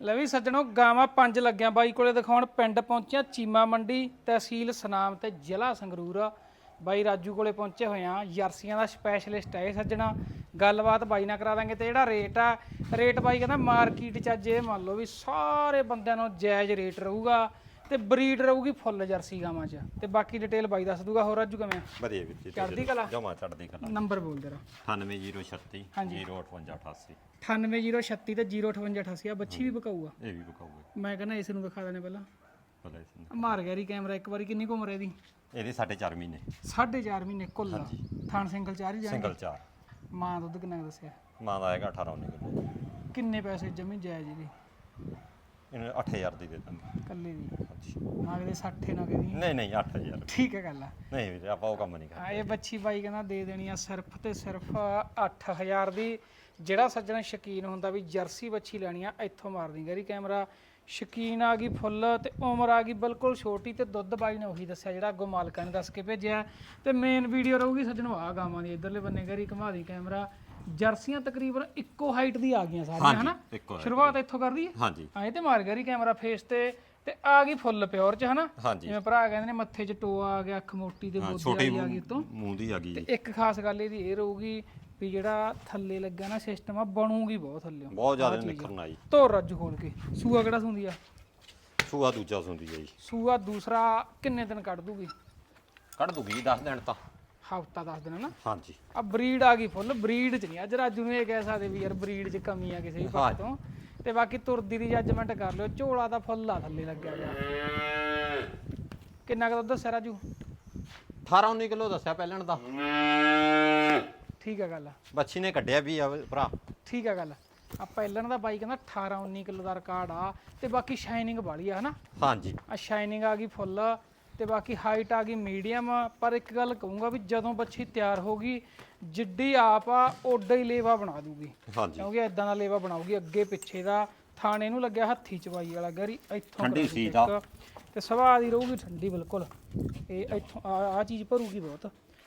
ਲੈ ਵੀ ਸੱਜਣੋ, ਗਾਵਾਂ ਪੰਜ ਲੱਗਿਆ। ਬਾਈ ਕੋਲੇ ਦਿਖਾਉਣ ਪਿੰਡ ਪਹੁੰਚਿਆ ਚੀਮਾ ਮੰਡੀ, ਤਹਿਸੀਲ ਸਨਾਮ ਤੇ ਜ਼ਿਲ੍ਹਾ ਸੰਗਰੂਰ। ਬਾਈ ਰਾਜੂ ਕੋਲੇ ਪਹੁੰਚੇ ਹੋਏ ਆ। ਜਰਸੀਆਂ ਦਾ ਸਪੈਸ਼ਲਿਸਟ ਹੈ ਇਹ ਸੱਜਣਾ। ਗੱਲਬਾਤ ਬਾਈ ਨਾਲ ਕਰਾ ਦਾਂਗੇ ਤੇ ਜਿਹੜਾ ਰੇਟ ਆ, ਰੇਟ ਬਾਈ ਕਹਿੰਦਾ ਮਾਰਕੀਟ ਚ ਅੱਜ ਇਹ ਮੰਨ ਲਓ ਵੀ ਸਾਰੇ ਬੰਦਿਆਂ ਨੂੰ ਜਾਇਜ਼ ਰੇਟ ਰਹੂਗਾ। ਤੇ ਬਰੀਡ ਰਹੂਗੀ ਫੁੱਲ ਜਰਸੀ ਗਾਵਾਂ ਚ। ਤੇ ਬਾਕੀ ਡਿਟੇਲ ਬਾਈ ਦੱਸ ਦੂਗਾ ਹੋਰ ਰਾਜੂ ਕਿਵੇਂ ਵਧੀਆ ਵੀਰ ਜੀ ਚੜ੍ਹਦੀ ਕਲਾ? ਜਮਾ ਚੜਦੀ ਕਲਾ। ਨੰਬਰ ਬੋਲ ਜਰਾ। 98036 ਹਾਂਜੀ। 05888 98036 ਤੇ 05888 ਆ ਬੱਚੀ ਵੀ ਬਕਾਊਗਾ ਇਹ ਵੀ ਬਕਾਊਗਾ ਮੈਂ ਕਹਿੰਦਾ ਇਸ ਨੂੰ ਦਿਖਾ ਦੇਣੇ ਪਹਿਲਾਂ। ਭਲਾ ਇਸ ਨੂੰ। ਮਾਰ ਗਿਆ ਰੀ ਕੈਮਰਾ ਇੱਕ ਵਾਰੀ ਕਿੰਨੀ ਕੁ ਉਮਰ ਹੈ ਇਹਦੀ? ਇਹਦੇ 4.5 ਮਹੀਨੇ। ਸਾਢੇ ਚਾਰ ਮਹੀਨੇ ਕੁੱਲ ਥਾਣ ਸਿੰਗਲ ਚਾਰ ਹੀ ਜਾਣਗੇ? ਸਿੰਗਲ ਚਾਰ। ਮਾਂ ਦੁੱਧ ਕਿੰਨਾ ਦੱਸਿਆ? ਮਾਂ ਦਾ ਹੈਗਾ 18 19 ਕਿਲੋ। ਕਿੰਨੇ ਪੈਸੇ ਜਮੀ ਜਾਇਜ਼ ਇਹਦੀ? ਇਹਨੂੰ 8000 ਦੀ ਦੇ ਦਾਂਗੇ ਕੱਲੇ ਦੀ? ਹਾਂਜੀ। ਨਾ ਕਿਤੇ 60 ਨਾ ਕਿਤੇ? ਨਹੀਂ ਨਹੀਂ 8000 ਠੀਕ ਹੈ ਗੱਲ ਆ। ਨਹੀਂ ਵੀਰੇ ਆਪਾਂ ਉਹ ਕੰਮ ਨਹੀਂ ਕਰਦੇ। ਹਾਂ ਇਹ ਬੱਚੀ ਬਾਈ ਕਹਿੰਦਾ ਦੇ ਦੇਣੀ ਆ ਸਿਰਫ ਤੇ ਸਿਰਫ 8000 ਦੀ। ਜਿਹੜਾ ਸੱਜਣਾ ਸ਼ਕੀਨ ਹੁੰਦਾ ਵੀ ਜਰਸੀ ਬੱਚੀ ਲੈਣੀ ਆ ਇੱਥੋਂ ਮਾਰ ਦੀ ਗਰੀ ਕੈਮਰਾ। ਸ਼ਕੀਨ ਆ ਗਈ ਫੁੱਲ ਤੇ ਉਮਰ ਆ ਗਈ ਬਿਲਕੁਲ ਛੋਟੀ ਤੇ ਦੁੱਧ ਬਾਈ ਨੇ ਉਹੀ ਦੱਸਿਆ ਜਿਹੜਾ ਅੱਗੋਂ ਮਾਲਕਾਂ ਨੇ ਦੱਸ ਕੇ ਭੇਜਿਆ। ਤੇ ਮੇਨ ਵੀਡੀਓ ਰਹੂਗੀ ਸੱਜਣੋ ਆ ਗਾਵਾਂ ਦੀ ਇਧਰਲੇ ਬੰਨੇ ਗਰੀ ਘੁਮਾ ਦੀ ਕੈਮਰਾ। ਜਰਸੀਆਂ ਤਕਰੀਬਨ ਇੱਕੋ ਹਾਈਟ ਦੀ ਆ ਗਈਆਂ ਸਾਰੀਆਂ ਹਨਾ? ਇੱਕੋ। ਸ਼ੁਰੂਆਤ ਇੱਥੋਂ ਕਰ ਦਈਏ ਹਾਂਜੀ। ਐਂ ਤੇ ਮਾਰ ਗਰੀ ਕੈਮਰਾ ਫੇਸ ਤੇ ਤੇ ਆ ਗਈ ਫੁੱਲ ਪਿਓਰ ਚ ਹਨਾ? ਹਾਂਜੀ। ਜਿਵੇਂ ਭਰਾ ਕਹਿੰਦੇ ਨੇ ਮੱਥੇ 'ਚ ਟੋਆ ਆ ਗਿਆ ਅੱਖ ਮੋਟੀ ਤੇ ਹਾਂ ਬੋਦੀ ਛੋਟੀ ਵਾਲੀ ਆ ਗਈ ਉਤੋਂ। ਮੂੰਹ ਦੀ ਆ ਗਈ। ਤੇ ਇੱਕ ਖਾਸ ਗੱਲ ਇਹਦੀ ਇਹ ਰਹੂਗੀ ਵੀ ਜਿਹੜਾ ਥੱਲੇ ਲੱਗਾ ਨਾ ਸਿਸਟਮ ਆ ਬਣੂਗੀ ਬਹੁਤ ਥੱਲਿਓਂ ਬਹੁਤ ਜ਼ਿਆਦਾ ਨਿਖਰਨਾ ਜੀ ਧੋਰ ਰੱਜ ਖੋਲ ਕੇ। ਸੂਆ ਕਿਹੜਾ ਸੁੰਦੀ ਆ? ਸੂਆ ਦੂਜਾ ਸੁੰਦੀ ਹੈ ਜੀ। ਸੂਆ ਦੂਸਰਾ ਕਿੰਨੇ ਦਿਨ ਕੱਢ ਦੂਗੀ? ਕੱਢ ਦੂਗੀ 10 ਦਿਨ ਤਾਂ। ਹਫਤਾ ਦੱਸ ਦਿਨ ਨਾ। ਹਾਂਜੀ। ਆ ਬਰੀਡ ਆ ਗਈ ਫੁੱਲ ਬਰੀਡ ਚ ਨਹੀਂ। ਅੱਜ ਰਾਜੂ ਨੂੰ ਇਹ ਕਹਿ ਸਕਦੇ ਵੀ ਯਾਰ ਬਰੀਡ ਚ ਕਮੀ ਆ ਕਿਸੇ ਵੀ ਪਾਸੇ ਤੋਂ। ਤੇ ਬਾਕੀ ਤੁਰਦੀ ਦੀ ਜੱਜਮੈਂਟ ਕਰ ਲਿਓ। ਝੋਲਾ ਦਾ ਫੁੱਲ ਆ ਥੱਲੇ ਲੱਗਿਆ ਗਿਆ ਕਿੰਨਾ ਕੁ ਦੁੱਧ ਦੱਸਿਆ ਰਾਜੂ? 18 19 ਕਿਲੋ ਦੱਸਿਆ ਪਹਿਲਣ ਦਾ। ਠੀਕ ਆ ਗੱਲ ਬੱਚੀ ਨੇ ਕੱਢਿਆ ਵੀ ਆ ਭਰਾ। ਠੀਕ ਆ ਗੱਲ ਆ। ਪਹਿਲਣ ਦਾ ਬਾਈ ਕਹਿੰਦਾ 18 19 ਕਿਲੋ ਦਾ ਰਿਕਾਰਡ ਆ। ਤੇ ਬਾਕੀ ਸ਼ਾਈਨਿੰਗ ਵਾਲੀ ਆ ਹਨਾ? ਹਾਂਜੀ। ਆ ਸ਼ਾਈਨਿੰਗ ਆ ਗਈ ਫੁੱਲ ਤੇ ਬਾਕੀ ਹਾਈਟ ਆ ਗਈ ਮੀਡੀਅਮ ਪਰ ਇੱਕ ਗੱਲ ਕਹੂੰਗਾ ਵੀ ਜਦੋਂ ਬੱਚੀ ਤਿਆਰ ਹੋ ਗਈ ਜਿੱਡੀ ਆਪ ਆ ਓਡਾ ਹੀ ਲੇਵਾ ਬਣਾ ਦੂਗੀ। ਹਾਂਜੀ। ਕਿਉਂਕਿ ਇਦਾਂ ਦਾ ਲੇਵਾ ਬਣਾਉਗੀ ਅੱਗੇ ਪਿੱਛੇ ਦਾ। ਥਾਣੇ ਨੂੰ ਲੱਗਿਆ ਹੱਥੀ ਚਵਾਈ ਵਾਲਾ ਗਰੀ ਇੱਥੋਂ ਠੰਡੀ ਕਰਾਂਗੇ ਸੀਟ ਆ। ਤੇ ਸਵਾਹ ਦੀ ਰਹੂਗੀ ਠੰਡੀ ਬਿਲਕੁਲ। ਇਹ ਇੱਥੋਂ ਆ ਆਹ ਚੀਜ਼ ਭਰੂਗੀ ਬਹੁਤ।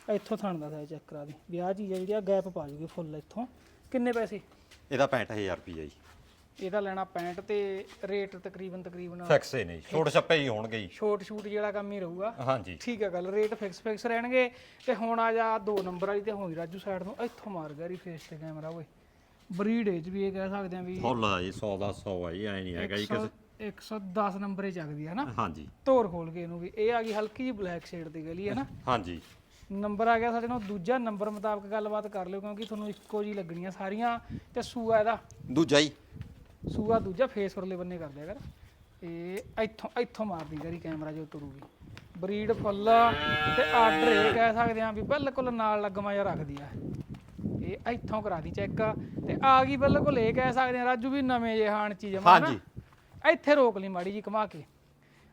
ਇੱਥੋਂ ਥਾਣ ਦਾ ਸਾਈਜ਼ ਚੈੱਕ ਕਰਾ ਦੀ। ਵੀ ਆਹ ਚੀਜ਼ ਆ ਜਿਹੜੀ ਆ ਗੈਪ ਪਾ ਜੂਗੀ ਫੁੱਲ ਇੱਥੋਂ। ਕਿੰਨੇ ਪੈਸੇ? ਇਹਦਾ 65000 ਰੁਪਈਆ ਜੀ। ਇਹਦਾ ਲੈਣਾ 65 ਤੇ ਰੇਟ ਤਕਰੀਬਨ ਤਕਰੀਬਨ ਫਿਕਸ ਹੀ ਨਹੀਂ ਛੋਟ ਛੱਪੇ ਹੀ ਹੋਣਗੇ ਜੀ। ਛੋਟ ਛੂਟ ਜਿਹੜਾ ਕੰਮ ਹੀ ਰਹੂਗਾ। ਹਾਂਜੀ। ਠੀਕ ਹੈ ਗੱਲ ਰੇਟ ਫਿਕਸ ਫਿਕਸ ਰਹਿਣਗੇ ਤੇ ਹੁਣ ਆ ਜਾ ਦੋ ਨੰਬਰ ਵਾਲੀ ਤੇ ਹੋਈ ਰਾਜੂ ਸਾਈਡ ਤੋਂ ਇੱਥੋਂ ਮਾਰ ਗਿਆ ਰੀ ਫੇਸ ਤੇ ਕੈਮਰਾ ਓਏ। ਬਰੀਡ ਏਜ ਵੀ ਇਹ ਕਹਿ ਸਕਦੇ ਆ ਵੀ ਆ ਜੀ 100 ਦਾ 100 ਆ ਜੀ ਐ ਨਹੀਂ ਹੈਗਾ ਜੀ ਕਿਸੇ 110 ਨੰਬਰੇ ਚੱਕਦੀ ਹੈ ਨਾ। ਹਾਂਜੀ। ਧੋਰ ਖੋਲ ਕੇ ਇਹਨੂੰ ਵੀ ਇਹ ਆ ਗਈ ਹਲਕੀ ਜਿਹੀ ਬਲੈਕ ਸ਼ੇਡ ਦੀ ਗਲੀ ਹੈ ਨਾ। ਹਾਂਜੀ। ਨੰਬਰ ਆ ਗਿਆ ਸਾਡੇ ਨਾਲ ਦੂਜਾ ਨੰਬਰ ਮੁਤਾਬਕ ਗੱਲਬਾਤ ਕਰ ਲਿਓ ਕਿਉਂਕਿ ਤੁਹਾਨੂੰ ਇੱਕੋ ਜੀ ਲੱਗਣੀਆਂ ਸਾਰੀਆਂ ਤੇ ਸੂਆ ਇਹਦਾ। ਦੂਜਾ ਹੀ ਸੂਆ ਦੂਜਾ ਫੇਸ ਪਰਲੇ ਬੰਨੇ ਕਰ ਦਿਆ ਕਰ। ਇਹ ਇੱਥੋਂ ਇੱਥੋਂ ਮਾਰਦੀ ਕਰੀ ਕੈਮਰਾ ਜੋ ਤੁਰੂਗੀ। ਬਰੀਡ ਫੁੱਲ ਤੇ ਆਰਡਰ ਇਹ ਕਹਿ ਸਕਦੇ ਆ ਵੀ ਬਿਲਕੁਲ ਨਾਲ ਲੱਗਮਾ ਜਿਹਾ ਰੱਖਦੀ ਆ। ਇਹ ਇੱਥੋਂ ਕਰਾ ਦੀ ਚੈੱਕ। ਤੇ ਆ ਗਈ ਬਿਲਕੁਲ ਇਹ ਕਹਿ ਸਕਦੇ ਆ ਰਾਜੂ ਵੀ ਨਵੇਂ ਜੇ ਹਾਣ ਚੀਜ਼ ਮਾ ਹਾਂਜੀ। ਇੱਥੇ ਰੋਕ ਲਈ ਮਾੜੀ ਜੀ ਘੁਮਾ ਕੇ।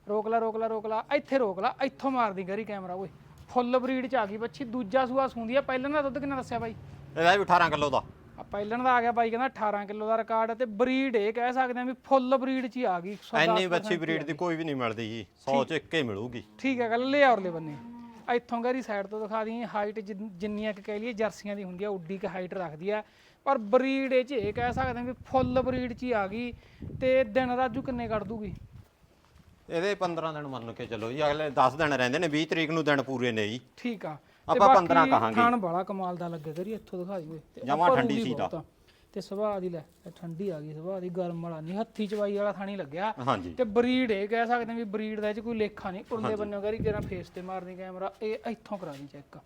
ਰੋਕ ਲਾ ਰੋਕ ਲਾ ਰੋਕ ਲਾ ਇੱਥੇ ਰੋਕ ਲਾ ਇੱਥੋਂ ਮਾਰਦੀ ਗਰੀ ਕੈਮਰਾ ਓਏ। ਫੁੱਲ ਬਰੀਡ ਚ ਆ ਗਈ ਬੱਚੀ ਦੂਜਾ ਸੂਆ ਸੂੰਦੀ ਆ। ਪਹਿਲਾਂ ਦਾ ਦੁੱਧ ਕਿੰਨਾ ਦੱਸਿਆ ਬਾਈ? ਇਹਦਾ ਵੀ 18 ਕਿਲੋ ਦਾ। ਆ ਪਹਿਲਣ ਦਾ ਆ ਗਿਆ ਬਾਈ ਕਹਿੰਦਾ 18 ਕਿਲੋ ਦਾ ਰਿਕਾਰਡ ਤੇ ਬਰੀਡ ਇਹ ਕਹਿ ਸਕਦੇ ਆ ਵੀ ਫੁੱਲ ਬਰੀਡ ਚ ਹੀ ਆ ਗਈ 110% ਐਨੀ ਬੱਚੀ ਬਰੀਡ ਦੀ ਕੋਈ ਵੀ ਨਹੀਂ ਮਿਲਦੀ ਜੀ 100 ਚ ਇੱਕ ਹੀ ਮਿਲੂਗੀ। ਠੀਕ ਹੈ ਗੱਲ ਲੈ ਔਰਲੇ ਬੰਨੇ। ਇੱਥੋਂ ਗਰੀ ਸਾਈਡ ਤੋਂ ਦਿਖਾ ਦੀ ਹਾਈਟ ਜਿੰਨੀਆਂ ਕਿ ਕਹਿ ਲਈਏ ਜਰਸੀਆਂ ਦੀ ਹੁੰਦੀ ਆ ਉੱਡੀ ਕ ਹਾਈਟ ਰੱਖਦੀ ਆ। ਪਰ ਬਰੀਡ ਇਹ ਚ ਇਹ ਕਹਿ ਸਕਦੇ ਆ ਵੀ ਫੁੱਲ ਬਰੀਡ ਚ ਹੀ ਆ ਗਈ ਤੇ ਦਿਨ ਰਾਜੂ ਕਿੰਨੇ ਕੱਢ ਦੂਗੀ? ਇਹਦੇ 15 ਦਿਨ ਮੰਨ ਕੇ ਚੱਲੋ ਜੀ ਅਗਲੇ 10 ਦਿਨ ਰਹਿੰਦੇ ਨੇ 20 ਤਰੀਕ ਨੂੰ ਦਿਨ ਪੂਰੇ ਨੇ ਜੀ। ਠੀਕ ਆ। ਆਪਾਂ 15 ਕਹਾਂਗੇ। ਖਾਣ ਬੜਾ ਕਮਾਲ ਦਾ ਲੱਗੇ ਕਰੀ ਇੱਥੋਂ ਦਿਖਾ ਦਿਓ ਤੇ ਜਮਾਂ ਠੰਡੀ ਸੀ ਆ। ਤੇ ਸੁਭਾਅ ਦੀ ਲੈ ਠੰਡੀ ਆ ਗਈ ਸੁਭਾਅ ਦੀ ਗਰਮ ਵਾਲਾ। ਨਹੀਂ ਹੱਥੀ ਚਵਾਈ ਵਾਲਾ ਥਾਣੀ ਲੱਗਿਆ। ਹਾਂਜੀ। ਤੇ ਬਰੀਡ ਇਹ ਕਹਿ ਸਕਦੇ ਵੀ ਬਰੀਡ ਦਾ ਇਹ ਚ ਕੋਈ ਲੇਖਾ ਨਹੀਂ। ਉਰਲੇ ਬੰਨਿਓ ਕਰੀ ਜਿਹੜਾ ਫੇਸ ਤੇ ਮਾਰਨੀ ਕੈਮਰਾ ਇਹ ਇੱਥੋਂ ਕਰਾ ਦੀ ਚੈੱਕ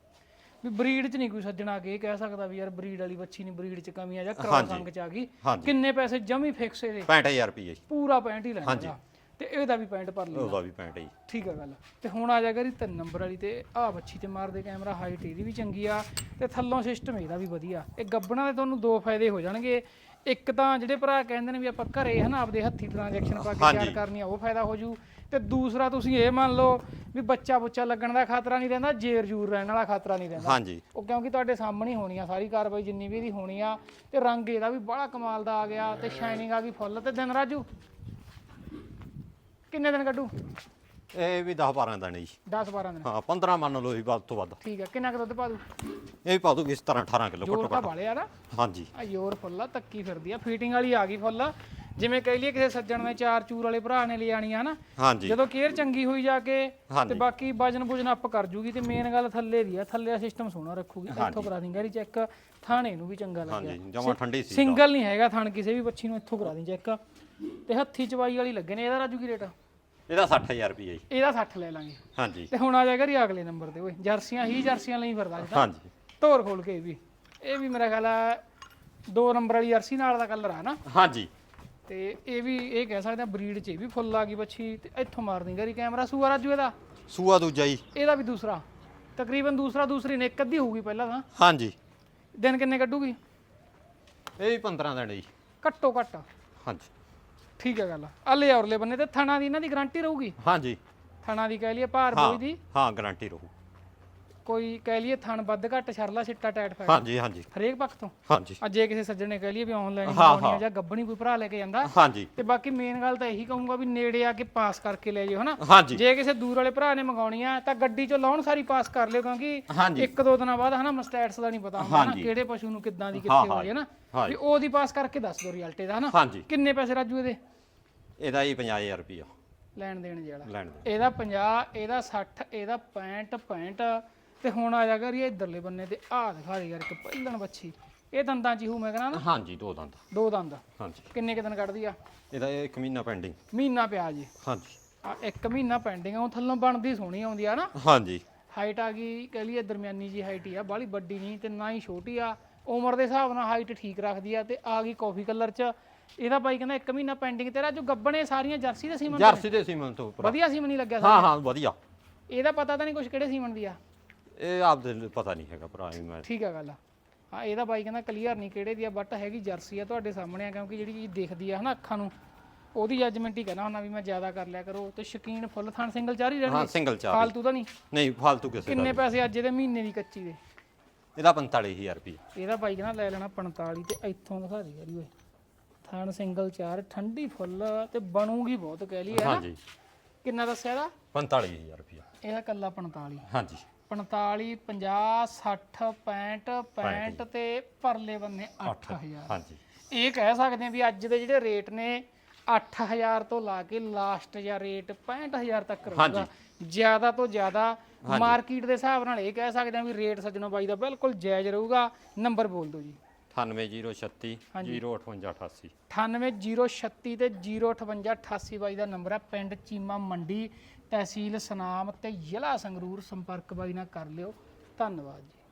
ਵੀ ਬਰੀਡ ਚ ਨਹੀਂ ਕੋਈ ਸੱਜਣਾ ਕੇ ਕਹਿ ਸਕਦਾ ਵੀ ਯਾਰ ਬਰੀਡ ਵਾਲੀ ਬੱਚੀ ਨਹੀਂ ਬਰੀਡ ਚ ਕਮੀ ਆ ਜਾਂ ਅੰਗ ਚ ਆ ਗਈ। ਹਾਂਜੀ। ਕਿੰਨੇ ਪੈਸੇ ਜਮੀ ਫਿਕਸ ਇਹਦੇ। 65000 ਰੁਪਏ ਪੂਰਾ 65 ਹੀ ਲੈਣਾ ਇਹਦਾ। ਤੇ ਇਹਦਾ ਵੀ ਪੈਂਟ ਭਰ ਲਈ ਉਹਦਾ ਵੀ 65 ਜੀ। ਠੀਕ ਆ ਗੱਲ। ਤੇ ਹੁਣ ਆ ਜਾਏਗਾ ਜੀ ਤਿੰਨ ਨੰਬਰ ਵਾਲੀ ਤੇ ਆ ਬੱਚੀ ਤੇ ਮਾਰਦੇ ਕੈਮਰਾ ਹਾਈਟ ਇਹਦੀ ਵੀ ਚੰਗੀ ਆ ਤੇ ਥੱਲੋਂ ਸਿਸਟਮ ਇਹਦਾ ਵੀ ਵਧੀਆ। ਇਹ ਗੱਬਣਾ ਦੇ ਤੁਹਾਨੂੰ ਦੋ ਫਾਇਦੇ ਹੋ ਜਾਣਗੇ। ਇੱਕ ਤਾਂ ਜਿਹੜੇ ਭਰਾ ਕਹਿੰਦੇ ਨੇ ਵੀ ਆਪਾਂ ਘਰੇ ਹਨਾ ਆਪਦੇ ਹੱਥੀ ਟ੍ਰਾਂਜੈਕਸ਼ਨ ਪਾ ਕੇ ਤਿਆਰ। ਕਰਨੀ ਆ ਉਹ ਫਾਇਦਾ ਹੋ ਜੂ। ਤੇ ਦੂਸਰਾ ਤੁਸੀਂ ਇਹ ਮੰਨ ਲਓ ਵੀ ਬੱਚਾ ਬੁੱਚਾ ਲੱਗਣ ਦਾ ਖਤਰਾ ਨਹੀਂ ਰਹਿੰਦਾ ਜੇਰ ਜੂਰ ਰਹਿਣ ਵਾਲਾ ਖਤਰਾ ਨਹੀਂ ਰਹਿੰਦਾ। ਹਾਂਜੀ। ਉਹ ਕਿਉਂਕਿ ਤੁਹਾਡੇ ਸਾਹਮਣੇ ਹੀ ਹੋਣੀ ਆ ਸਾਰੀ ਕਾਰਵਾਈ ਜਿੰਨੀ ਵੀ ਇਹਦੀ ਹੋਣੀ ਆ। ਤੇ ਰੰਗ ਇਹਦਾ ਵੀ ਬੜਾ ਕਮਾਲ ਦਾ ਆ ਗਿਆ ਤੇ ਸ਼ਾਈਨਿੰਗ ਆ ਗਈ ਫੁੱਲ। ਤੇ ਦਿਨ ਰਾਜੂ ਕਿੰਨੇ ਦਿਨ ਕੱਢੂ? ਇਹ ਵੀ 10 12 ਦਿਨ ਜੀ। 10 12 ਦਿਨ। ਹਾਂ 15 ਮੰਨ ਲਓ ਜੀ ਵੱਧ ਤੋਂ ਵੱਧ। ਠੀਕ ਹੈ ਕਿੰਨਾ ਕੁ ਦੁੱਧ ਪਾ ਦੂ? ਇਹ ਵੀ ਪਾ ਦੂਗੀ ਇਸ ਤਰ੍ਹਾਂ 18 ਕਿਲੋ ਜੋਰ ਘੱਟੋ ਤਾਂ ਘੱਟ। ਵਾਲੇ ਆ ਨਾ। ਹਾਂਜੀ। ਆ ਜੋਰ ਫੁੱਲਾ ਤੱਕੀ ਫਿਰਦੀ ਆ। ਫੀਟਿੰਗ ਵਾਲੀ ਆ ਗਈ ਫੁੱਲ। ਜਿਵੇਂ ਕਹਿ ਲਈਏ ਕਿਸੇ ਸੱਜਣ ਨੇ ਚਾਰ ਚੂਰ ਵਾਲੇ ਭਰਾ ਨੇ ਲਿਆਣੀ ਆ ਨਾ ਹਾਂਜੀ। ਜਦੋਂ ਕੇਅਰ ਚੰਗੀ ਹੋਈ ਜਾ ਕੇ ਤੇ ਹਾਂਜੀ। ਬਾਕੀ ਵਜਨ ਵੁਜਨ ਅਪ ਕਰ ਜੂਗੀ ਤੇ ਮੇਨ ਗੱਲ ਥੱਲੇ ਦੀ ਆ। ਥੱਲੇ ਸਿਸਟਮ ਸੋਹਣਾ ਰੱਖੂਗੀ। ਇੱਥੋਂ ਕਰਾ ਦਿੰਗਾ। ਇਹਦੀ ਚੈੱਕ ਥਾਣੇ ਨੂੰ ਵੀ ਚੰਗਾ ਲੱਗਿਆ। ਹਾਂਜੀ ਜਮਾ ਠੰਡੀ ਸੀ। ਸਿੰਗਲ ਨਹੀਂ ਹੈਗਾ ਥਣ ਕਿਸੇ ਵੀ ਬੱਚੀ ਨੂੰ ਇੱਥੋਂ ਕਰਾ ਦੀ ਚੈੱਕ ਤੇ ਹੱਥੀ ਚਵਾਈ ਵਾਲੀ ਲੱਗੇ ਨੇ। ਇਹਦਾ ਰਾਜੂ ਕੀ ਰੇਟ ਇਹਦਾ 60000 ਰੁਪਏ ਜੀ। ਇਹਦਾ 60 ਲੈ ਲਾਂਗੇ। ਹਾਂਜੀ। ਤੇ ਹੁਣ ਆ ਜਾਏਗਾ ਰੀ ਅਗਲੇ ਨੰਬਰ ਤੇ ਓਏ ਜਰਸੀਆਂ ਹੀ ਜਰਸੀਆਂ ਲਈ ਫਿਰਦਾ ਜਿਹੜਾ ਹਾਂਜੀ। ਧੋਰ ਖੋਲ ਕੇ ਇਹ ਵੀ। ਇਹ ਵੀ ਮੇਰਾ ਖਿਆਲ ਆ ਦੋ ਨੰਬਰ ਵਾਲੀ ਜਰਸੀ ਨਾਲ ਦਾ ਕਲਰ ਆ ਨਾ। ਹਾਂਜੀ। ਤੇ ਇਹ ਵੀ ਇਹ ਕਹਿ ਸਕਦੇ ਆ ਬਰੀਡ 'ਚ ਇਹ ਵੀ ਫੁੱਲ ਆ ਗਈ ਬੱਚੀ ਤੇ ਇੱਥੋਂ ਮਾਰ ਦਿੰਗਾ ਰੀ ਕੈਮਰਾ ਸੂਆ ਰਾਜੂ ਇਹਦਾ? ਸੂਆ ਦੂਜਾ ਜੀ। ਇਹਦਾ ਵੀ ਦੂਸਰਾ। ਤਕਰੀਬਨ ਦੂਸਰਾ ਦੂਸਰੀ ਨੇ ਇੱਕ ਅੱਧੀ ਹੋਊਗੀ ਪਹਿਲਾਂ ਤਾਂ। ਹਾਂਜੀ। ਦਿਨ ਕਿੰਨੇ ਕੱਢੂਗੀ? ਇਹ ਵੀ 15 ਦਿਨ ਜੀ। ਘੱਟੋ ਘੱਟ। ਹਾਂਜੀ। ਠੀਕ ਹੈ ਗੱਲ। ਆ ਲੈ ਔਰਲੇ ਬੰਨੇ ਤੇ ਥਣਾ ਦੀ ਇਹਨਾਂ ਦੀ ਗਾਰੰਟੀ ਰਹੂਗੀ? ਹਾਂਜੀ। ਥਣਾ ਦੀ ਕਹਿ ਲਈਏ ਭਾਰ ਹਾਂ ਬੋਈ ਦੀ। ਹਾਂ ਗਾਰੰਟੀ ਰਹੂ। ਕੋਈ ਕਹਿ ਲਈਏ ਥਣ ਵੱਧ ਘੱਟ ਛਰਲਾ ਸਿੱਟਾ ਟੈਟ ਪੈ ਹਾਂਜੀ ਹਾਂਜੀ। ਹਰੇਕ ਪੱਖ ਤੋਂ। ਹਾਂਜੀ। ਅੱਜ ਜੇ ਕਿਸੇ ਸੱਜਣ ਨੇ ਕਹਿ ਲਈਏ ਵੀ ਆਨਲਾਈਨ ਹਾਂ, ਮੰਗਾਉਣੀ ਆ ਹਾਂ। ਜਾਂ ਗੱਬਣੀ ਕੋਈ ਭਰਾ ਲੈ ਕੇ ਜਾਂਦਾ। ਹਾਂਜੀ। ਤੇ ਬਾਕੀ ਮੇਨ ਗੱਲ ਤਾਂ ਇਹੀ ਕਹੂੰਗਾ ਵੀ ਨੇੜੇ ਆ ਕੇ ਪਾਸ ਕਰਕੇ ਲੈ ਜਿਓ ਹਨਾ? ਜੇ ਕਿਸੇ ਦੂਰ ਵਾਲੇ ਭਰਾ ਨੇ ਮੰਗਾਉਣੀ ਆ ਤਾਂ ਗੱਡੀ ਚੋਂ ਲਾਉਣ ਸਾਰੀ ਪਾਸ ਕਰ ਲਿਓ ਕਿਉਂਕਿ ਇੱਕ ਦੋ ਦਿਨਾਂ ਬਾਅਦ ਹਨਾ ਮਸਟੈਟਸ ਦਾ ਨਹੀਂ ਪਤਾ ਹੁੰਦਾ ਨਾ। ਕਿਹੜੇ ਪਸ਼ੂ ਨੂੰ ਕਿੱਦਾਂ ਦੀ ਕਿੱਥੇ। ਹੋਈ ਹੈ ਨਾ ਵੀ ਉਹਦੀ ਪਾਸ ਕਰਕੇ ਦੱਸ ਦਿਓ ਰਿਜ਼ਲਟ ਇਹਦਾ ਹਨਾ? ਕਿੰਨੇ ਪੈਸੇ ਰਾਜੂ ਇਹਦੇ? ਇਹਦਾ ਹੀ 50000 ਰੁਪਏ ਲੈਣ ਦੇਣ ਜਿਹੜਾ। ਦੇ ਇਹਦਾ 50 ਇਹਦਾ 60 ਇਹਦਾ 65 65 ਤੇ ਹੁਣ ਆ ਜਾਗਾ ਰੀ ਇਧਰਲੇ ਬੰਨੇ ਤੇ ਆਹ ਦਿਖਾ ਦੇ ਯਾਰ ਇੱਕ ਪਹਿਲਣ ਬੱਚੀ ਇਹ ਦੰਦਾਂ ਚ ਹੀ ਮੈਂ ਕਹਣਾ ਨਾ? ਹਾਂਜੀ ਦੋ ਦੰਦ। ਦੋ ਦੰਦ। ਹਾਂਜੀ। ਕਿੰਨੇ ਕੁ ਦਿਨ ਕੱਢਦੀ ਆ? ਇਹਦਾ ਇਹ ਇੱਕ ਮਹੀਨਾ ਪੈਂਡਿੰਗ ਮਹੀਨਾ ਪਿਆ ਜੀ। ਹਾਂਜੀ। ਆ ਇੱਕ ਮਹੀਨਾ ਪੈਂਡਿੰਗ ਆ ਉਹ ਥੱਲੋਂ ਬਣਦੀ ਸੋਹਣੀ ਆਉਂਦੀ ਆ ਨਾ? ਹਾਂਜੀ। ਹਾਈਟ ਆ ਗਈ ਕਹ ਲਈਏ ਦਰਮਿਆਨੀ ਜੀ ਹਾਈਟ ਹੀ ਆ ਬਾਹਲੀ ਵੱਡੀ ਨਹੀਂ ਤੇ ਨਾ ਹੀ ਛੋਟੀ ਆ। ਉਮਰ ਦੇ ਹਿਸਾਬ ਨਾਲ ਹਾਈਟ ਠੀਕ ਰੱਖਦੀ ਆ ਤੇ ਆ ਗਈ ਕਾਫੀ ਕਲਰ ਚ। ਇਹਦਾ ਬਾਈ ਕਹਿੰਦਾ ਇੱਕ ਮਹੀਨਾ ਪੈਂਡਿੰਗ ਤੇਰਾ ਜੋ ਗੱਬਣੇ ਸਾਰੀਆਂ ਜਰਸੀ ਦੇ ਸੀਮਨ ਜਰਸੀ ਦੇ ਸੀਮਨ ਤੋਂ ਉੱਪਰ। ਵਧੀਆ ਸੀਮਨ ਹੀ ਲੱਗਿਆ ਹਾਂ ਹਾਂ ਵਧੀਆ। ਇਹਦਾ ਪਤਾ ਤਾਂ ਨਹੀਂ ਕੁਝ ਕਿਹੜੇ ਸੀਮਨ ਦੀ ਆ। ਇਹ ਆਪਦੇ ਨੂੰ ਪਤਾ ਨਹੀਂ ਹੈਗਾ ਭਰਾ ਜੀ ਮੈਂ। ਠੀਕ ਆ ਗੱਲ ਹਾਂ ਇਹਦਾ ਬਾਈ ਕਹਿੰਦਾ ਕਲੀਅਰ ਨਹੀਂ ਕਿਹੜੇ ਦੀ ਆ ਬਟ ਹੈਗੀ ਜਰਸੀ ਆ ਤੁਹਾਡੇ ਸਾਹਮਣੇ ਆ ਕਿਉਂਕਿ ਜਿਹੜੀ ਚੀਜ਼ ਦਿਖਦੀ ਆ ਹਨਾ ਅੱਖਾਂ ਨੂੰ ਉਹਦੀ ਜੱਜਮੈਂਟ ਹੀ ਕਹਿਣਾ ਹੁੰਦਾ ਵੀ ਮੈਂ ਜ਼ਿਆਦਾ ਕਰ ਲਿਆ ਕਰੋ ਤੇ ਸ਼ਕੀਨ ਫੁੱਲ ਥਣ ਸਿੰਗਲ ਚਾਰ ਹੀ ਹਾਂ ਸਿੰਗਲ ਚਾਰ ਫਾਲਤੂ ਤਾਂ ਨਹੀਂ? ਨਹੀਂ ਫालतू ਕਿਸੇ ਦਾ ਕਿੰਨੇ ਪੈਸੇ ਅੱਜ ਇਹਦੇ ਮਹੀਨੇ ਦੀ ਕੱਚੀ ਦੇ? ਇਹਦਾ 45000 ਰੁਪਏ ਇਹਦਾ ਬਾਈ ਕਹਿੰਦਾ ਲੈ ਲੈਣਾ 45 ਤੇ ਇੱਥੋਂ ਦਿਖਾ ਦੇ ਯਾਰੀ ਓਏ। ਥਣ ਸਿੰਗਲ ਚਾਰ ਠੰਡੀ ਫੁੱਲ ਤੇ ਬਣੂਗੀ ਬਹੁਤ ਕਹਿ ਲਈ ਹੈ ਨਾ। ਹਾਂਜੀ। ਕਿੰਨਾ ਦੱਸਿਆ ਇਹਦਾ? 45000 ਰੁਪਏ ਇਹਦਾ ਕੱਲਾ 45 ਹਾਂਜੀ। 45 50 60 65 65 ਤੇ ਪਰਲੇ ਬੰਨੇ 8000 ਹਾਂਜੀ। ਇਹ ਕਹਿ ਸਕਦੇ ਆ ਵੀ ਅੱਜ ਦੇ ਜਿਹੜੇ ਰੇਟ ਨੇ 8000 ਤੋਂ ਲਾ ਕੇ ਲਾਸਟ ਜਾਂ ਰੇਟ 65000 ਤੱਕ ਰਹੂਗਾ। ਜ਼ਿਆਦਾ ਤੋਂ ਜ਼ਿਆਦਾ ਮਾਰਕੀਟ ਦੇ ਹਿਸਾਬ ਨਾਲ ਇਹ ਕਹਿ ਸਕਦੇ ਆ ਵੀ ਰੇਟ ਸੱਜਣੋ ਬਾਈ ਦਾ ਬਿਲਕੁਲ ਜਾਇਜ਼ ਰਹੂਗਾ। ਨੰਬਰ ਬੋਲ ਦਿਓ ਜੀ। 98036 05888 98036 ਤੇ 05888 ਬਾਈ ਦਾ ਨੰਬਰ ਹੈ। ਪਿੰਡ ਚੀਮਾ ਮੰਡੀ। ਤਹਿਸੀਲ ਸਨਾਮ ਤੇ ਜ਼ਿਲ੍ਹਾ ਸੰਗਰੂਰ ਸੰਪਰਕ ਬਾਈ ਨਾਲ ਕਰ ਲਿਓ। ਧੰਨਵਾਦ ਜੀ।